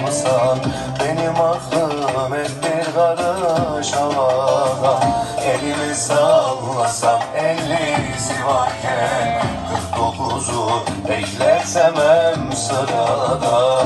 bakmasan Benim aklım hep bir karış havada. Elimi sallasam ellisi varken Kırk dokuzu bekletemem sırada.